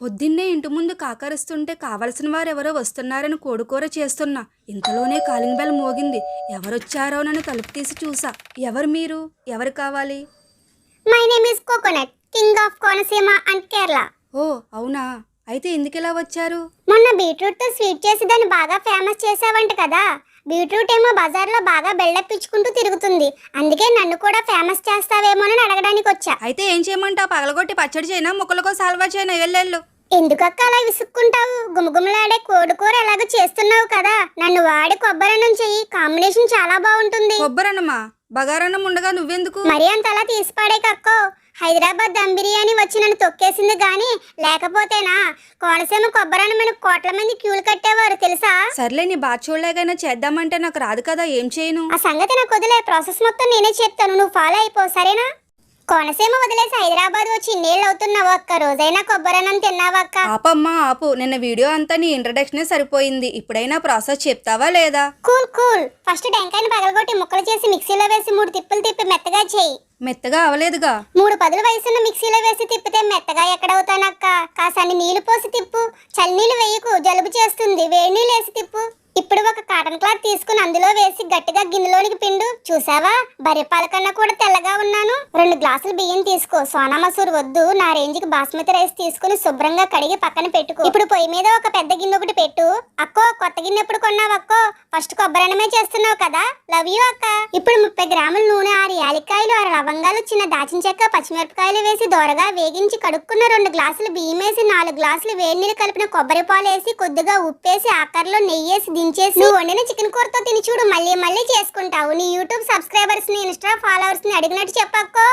పొద్దున్నే ఇంటి ముందు కాకరుస్తుంటే కావలసిన వారెవరో వస్తున్నారని కోడుకూర చేస్తున్నా. ఇంతలోనే కాలింగ్ బెల్ మోగింది. ఎవరొచ్చారోనని తలుపు తీసి చూసా. ఎవరు మీరు? ఎవరు కావాలి? My name is coconut king of Konaseema and Kerala ఓ అవునా? అయితే ఎందుకెలా వచ్చారు? మొన్న బీట్రూట్తో స్వీట్ చేసి దాన్ని బాగా ఫేమస్ చేసావంట కదా. బీట్రూట్ ఏమో బజార్లో బాగా బెళ్ళప్పించుకుంటూ తిరుగుతుంది. అందుకే నన్ను కూడా ఫేమస్ చేస్తావేమోనని అడగడానికి వచ్చా. అయితే ఏం చేయమంటావు? పగలగొట్టి పచ్చడి చేయనా? ముక్కలకో సాల్వా చేయనా? ఎల్లెళ్ళు ఎందుకక్క అలా విసుక్కుంటావు? గుమగుమలాడే కోడికూర ఎలాగో చేస్తున్నావు కదా. నన్ను వాడి కొబ్బరన్నం చెయ్యి. కాంబినేషన్ చాలా బాగుంటుంది. కొబ్బరన్నమా? బగారన్నం ఉండగా నువ్వెందుకు? మరి అంత అలా తీసిపాడే కక్కో హైదరాబాద్ దమ్ బిర్యానీ వచ్చి నన్ను తొక్కేసింది గాని లేకపోతేనా? కోనసీమ కొబ్బరన్నమైన కోట్ల మంది క్యూలు కట్టేవారు తెలుసా? సర్లే నీ బాధ చూడలేకైనా చేద్దామంటే నాకు రాదు కదా ఏం చేయను? ఆ సంగతి నాకు వదిలే ప్రాసెస్ మొత్తం నేనే చెప్తాను నువ్వు ఫాలో అయిపో సరేనా? కోనసీమ వదిలేసి హైదరాబాద్ వచ్చి ఇన్నేళ్ళు అవుతున్నావు అక్క రోజైనా కొబ్బరన్నం తిన్నావా అక్క? ఆపమ్మా ఆపు. నిన్న వీడియో అంతా నీ ఇంట్రడక్షనే సరిపోయింది. ఇప్పుడైనా ప్రాసెస్ చెప్తావా లేదా? Cool cool. ఫస్ట్ టెంకాయని పగలగొట్టి ముక్కలు చేసి మిక్సీలో వేసి మూడు తిప్పులు తిప్పి మెత్తగా చేయి. మెత్తగా అవలేదుగా. మూడు పదుల వయసున్న మిక్సీలో వేసి తిప్పితే మెత్తగా ఎక్కడవుతానక్క? కాసాన్ని నీళ్ళు పోసి తిప్పు. చల్లనీళ్ళు వేయకు. జలుబు చేస్తుంది. వేడి నీళ్ళు వేసి తిప్పు ఇప్పుడు ఒక కాటన్ క్లాత్ తీసుకుని అందులో వేసి గట్టిగా గిన్నెలోనికి పిండు. చూసావా? బరిపాల కన్నా కూడా తెల్లగా ఉన్నాను. రెండు గ్లాసులు బియ్యం తీసుకో. సోనా మసూర్ వద్దు. నా రేంజ్కి బాస్మతి రైస్ తీసుకుని శుభ్రంగా కడిగి పక్కన పెట్టుకో. ఇప్పుడు పొయ్యి మీద ఒక పెద్ద గిన్నె ఒకటి పెట్టు. అక్కో కొత్త గిన్నె ఎప్పుడు కొన్నావు అక్కో? ఫస్ట్ కొబ్బరన్నమే చేస్తున్నావు కదా? లవ్ యూ అక్క. ఇప్పుడు ముప్పై గ్రాముల నూనె ఆరు యాలక్కాయలు ఆరు లవంగాలు చిన్న దాచిన చెక్క పచ్చిమిరపకాయలు వేసి దోరగా వేగించి కడుక్కున్న రెండు గ్లాసులు బియ్యం వేసి నాలుగు గ్లాసులు వేడి నీళ్ళు కలిపిన కొబ్బరి పాలు వేసి కొద్దిగా ఉప్పేసి ఆకర్లో నెయ్యి వేసి దించేసి వండిన చికెన్ కూరతో తిని చూడు మళ్ళీ మళ్ళీ చేసుకుంటావు. నీ యూట్యూబ్ సబ్స్క్రైబర్స్ని ఇన్స్టా ఫాలోవర్స్ని అడిగినట్టు చెప్పక్కో.